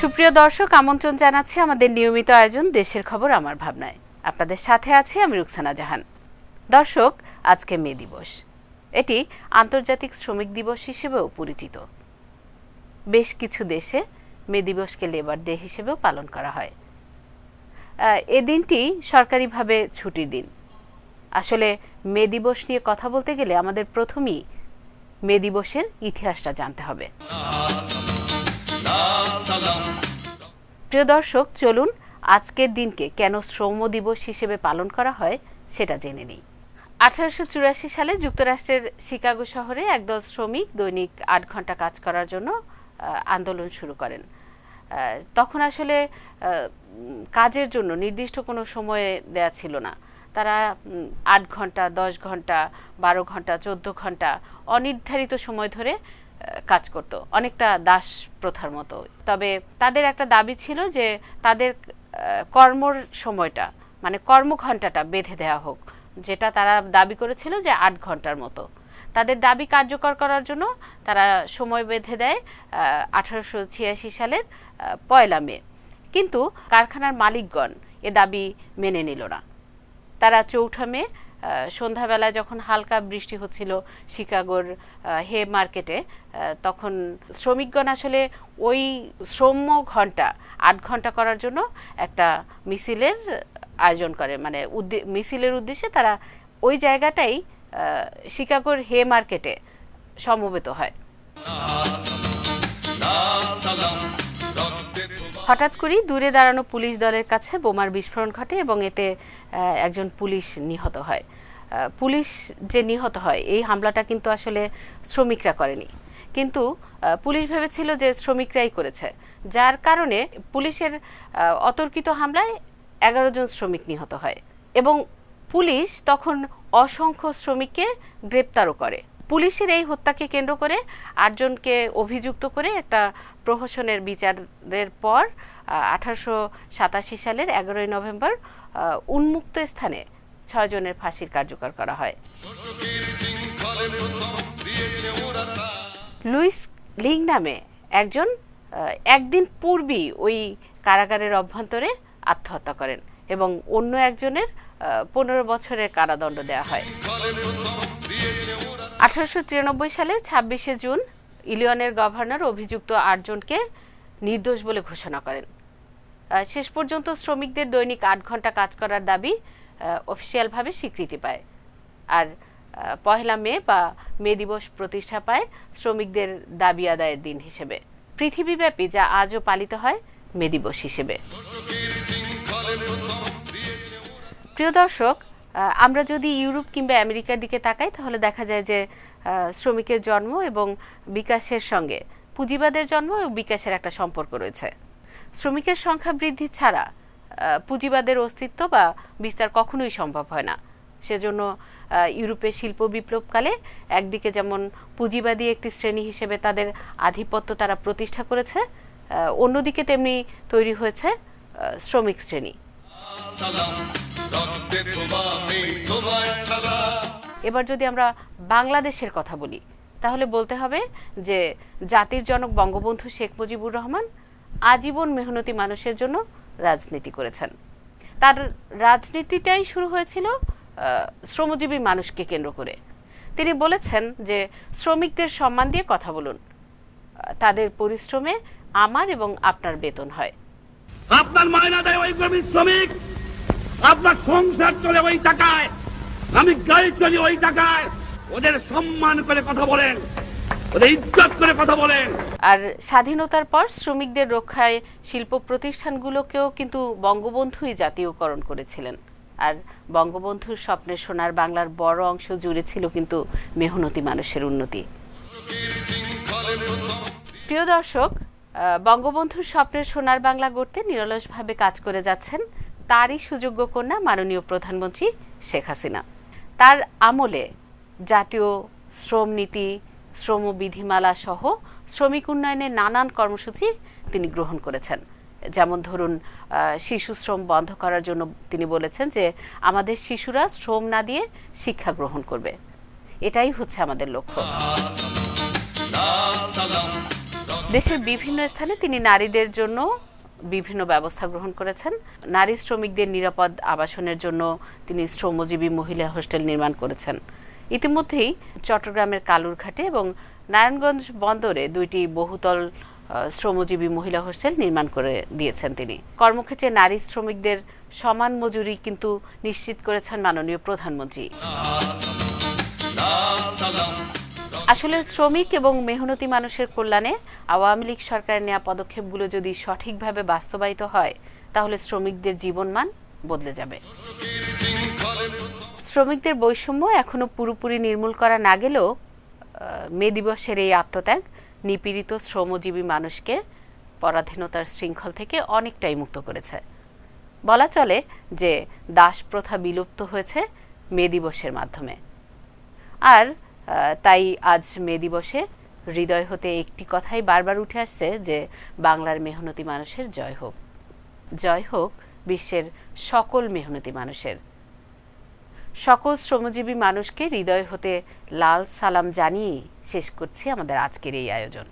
সুপ্রিয় দর্শক, আমন্ত্রণ জানাচ্ছি আমাদের নিয়মিত আয়োজন দেশের খবর আমার ভাবনায়। আপনাদের সাথে আছি আমি রুকসানা জাহান। দর্শক, আজকে মে দিবস। এটি আন্তর্জাতিক শ্রমিক দিবস হিসেবেও পরিচিত। বেশ কিছু দেশে মে দিবসকে লেবার ডে হিসেবেও পালন করা হয়। এ দিনটি সরকারিভাবে ছুটির দিন। আসলে মে দিবস নিয়ে কথা বলতে গেলে আমাদের প্রথমেই মে দিবসের ইতিহাসটা জানতে হবে। প্রিয় দর্শক, চলুন আজকের দিনকে কেন শ্রম দিবস হিসেবে পালন করা হয় সেটা জেনে নিই। আঠারোশো চুরাশি সালে যুক্তরাষ্ট্রের শিকাগো শহরে একদল শ্রমিক দৈনিক আট ঘণ্টা কাজ করার জন্য আন্দোলন শুরু করেন। তখন আসলে কাজের জন্য নির্দিষ্ট কোনো সময়ে দেয়া ছিল না। তারা আট ঘণ্টা, দশ ঘণ্টা, বারো ঘণ্টা, চোদ্দ ঘণ্টা অনির্ধারিত সময় ধরে কাজ করত, অনেকটা দাস প্রথার মতো। তবে তাদের একটা দাবি ছিল যে তাদের কর্মর সময়টা মানে কর্মঘণ্টাটা বেঁধে দেওয়া হোক, যেটা তারা দাবি করেছিল যে আট ঘণ্টার মতো। তাদের দাবি কার্যকর করার জন্য তারা সময় বেঁধে দেয় আঠারোশো ছিয়াশি সালের পয়লা মে। কিন্তু কারখানার মালিকগণ এ দাবি মেনে নিল না। তারা চৌঠা মে আহ, সন্ধ্যাবেলায় যখন হালকা বৃষ্টি হচ্ছিল শিকাগোর হে মার্কেটে তখন শ্রমিকগণ আসলে ওই শ্রম ঘণ্টা আট ঘণ্টা করার জন্য একটা মিছিলের আয়োজন করে। মানে মিছিলের উদ্দেশ্যে তারা ওই জায়গাটাই শিকাগোর হে মার্কেটে সমবেত হয়। হঠাৎ করেই দূরে দাঁড়ানো পুলিশ দলের কাছে বোমার বিস্ফোরণ ঘটে এবং এতে একজন পুলিশ নিহত হয়। পুলিশ যে নিহত হয়, এই হামলাটা কিন্তু আসলে শ্রমিকরা করেনি। কিন্তু পুলিশ ভেবেছিল যে শ্রমিকরাই করেছে। যার কারণে পুলিশের অতর্কিত হামলায় এগারো জন শ্রমিক নিহত হয়। এবং পুলিশ তখন অসংখ্য শ্রমিককে গ্রেপ্তারও করে। পুলিশের এই হত্যাকে কেন্দ্র করে আটজনকে অভিযুক্ত করে একটা প্রহসনের বিচারের পর আঠারোশো সাতাশি সালের এগারোই নভেম্বর উন্মুক্ত স্থানে ছয়জনের ফাঁসির কার্যকর করা হয়। লুইস লিং নামে একজন একদিন পূর্বেই ওই কারাগারের অভ্যন্তরে আত্মহত্যা করেন এবং অন্য একজনের পনেরো বছরের কারাদণ্ড দেওয়া হয়। আঠারোশো সালের ছাব্বিশে জুন ইলিয়নের গভর্নর অভিযুক্ত আটজনকে নির্দোষ বলে ঘোষণা করেন। শেষ পর্যন্ত শ্রমিকদের দৈনিক আট ঘণ্টা কাজ করার দাবি অফিসিয়ালভাবে স্বীকৃতি পায়। আর পহেলা মে বা মে দিবস প্রতিষ্ঠা পায় শ্রমিকদের দাবি আদায়ের দিন হিসেবে। পৃথিবীব্যাপী যা আজও পালিত হয় মে দিবস হিসেবে। প্রিয় দর্শক আমরা যদি ইউরোপ কিংবা আমেরিকার দিকে তাকাই তাহলে দেখা যায় যে শ্রমিকের জন্ম এবং বিকাশের সঙ্গে পুঁজিবাদের জন্ম ও বিকাশের একটা সম্পর্ক রয়েছে। শ্রমিকের সংখ্যা বৃদ্ধি ছাড়া পুঁজিবাদের অস্তিত্ব বা বিস্তার কখনোই সম্ভব হয় না। সেজন্য আহ, ইউরোপে শিল্প বিপ্লবকালে একদিকে যেমন পুঁজিবাদী একটি শ্রেণি হিসেবে তাদের আধিপত্য তারা প্রতিষ্ঠা করেছে অন্যদিকে তেমনি তৈরি হয়েছে শ্রমিক শ্রেণি। এবার যদি আমরা বাংলাদেশের কথা বলি, তাহলে বলতে হবে যে জাতির জনক বঙ্গবন্ধু শেখ মুজিবুর রহমান আজীবন মেহনতি মানুষের জন্য রাজনীতি করেছেন। তার রাজনীতিটাই শুরু হয়েছিল শ্রমজীবী মানুষকে কেন্দ্র করে। তিনি বলেছেন যে শ্রমিকদের সম্মান দিয়ে কথা বলুন তাদের পরিশ্রমে আমার এবং আপনার বেতন হয়। আপনার মায়না দেয় ওই শ্রমিক আপনার সংসার চলে ওই টাকায়। আমি গাড়ি চলি ওই টাকায়। ওদের সম্মান করে কথা বলেন। আর স্বাধীনতার পর শ্রমিকদের রক্ষায় শিল্প প্রতিষ্ঠানগুলোকেও কিন্তু বঙ্গবন্ধুই জাতীয়করণ করেছিলেন। আর বঙ্গবন্ধুর স্বপ্নের সোনার বাংলার বড় অংশ জুড়ে ছিল কিন্তু মেহনতি মানুষের উন্নতি। প্রিয় দর্শক বঙ্গবন্ধুর স্বপ্নের সোনার বাংলা গড়তে নিরলসভাবে কাজ করে যাচ্ছেন তারই সুযোগ্য কন্যা মাননীয় প্রধানমন্ত্রী শেখ হাসিনা। তার আমলে জাতীয় শ্রম নীতি, শ্রম বিধিমালা সহ শ্রমিক উন্নয়নের নানান কর্মসূচি তিনি গ্রহণ করেছেন। যেমন ধরুন শিশু শ্রম বন্ধ করার জন্য তিনি বলেছেন যে, আমাদের শিশুরা শ্রম না দিয়ে শিক্ষা গ্রহণ করবে। এটাই হচ্ছে আমাদের লক্ষ্য। দেশের বিভিন্ন স্থানে তিনি নারীদের জন্য বিভিন্ন ব্যবস্থা গ্রহণ করেছেন। নারী শ্রমিকদের নিরাপদ আবাসনের জন্য তিনি শ্রমজীবী মহিলা হোস্টেল নির্মাণ করেছেন। ইতিমধ্যেই চট্টগ্রামের কালুরঘাটে এবং নারায়ণগঞ্জ বন্দরে দুইটি বহুতল শ্রমজীবী মহিলা হোস্টেল নির্মাণ করে দিয়েছেন তিনি। কর্মক্ষেত্রে নারী শ্রমিকদের সমান মজুরি কিন্তু নিশ্চিত করেছেন মাননীয় প্রধানমন্ত্রী। আসলে শ্রমিক এবং মেহনতি মানুষের কল্যাণে আওয়ামী লীগ সরকারের নেওয়া পদক্ষেপগুলো যদি সঠিকভাবে বাস্তবায়িত হয়, তাহলে শ্রমিকদের জীবনমান বদলে যাবে। শ্রমিকদের বৈষম্য এখনও পুরোপুরি নির্মূল করা না গেলেও মে দিবসের এই আত্মত্যাগ নিপীড়িত শ্রমজীবী মানুষকে পরাধীনতার শৃঙ্খল থেকে অনেকটাই মুক্ত করেছে। বলা চলে যে দাস প্রথা বিলুপ্ত হয়েছে মে দিবসের মাধ্যমে। আর তাই আজ মে দিবসে হৃদয় হতে একটি কথাই বারবার উঠে আসছে যে বাংলার মেহনতি মানুষের জয় হোক। জয় হোক বিশ্বের সকল মেহনতি মানুষের। সকল শ্রমজীবী মানুষকে হৃদয় হতে লাল সালাম জানিয়ে শেষ করছি আমাদের আজকের এই আয়োজন।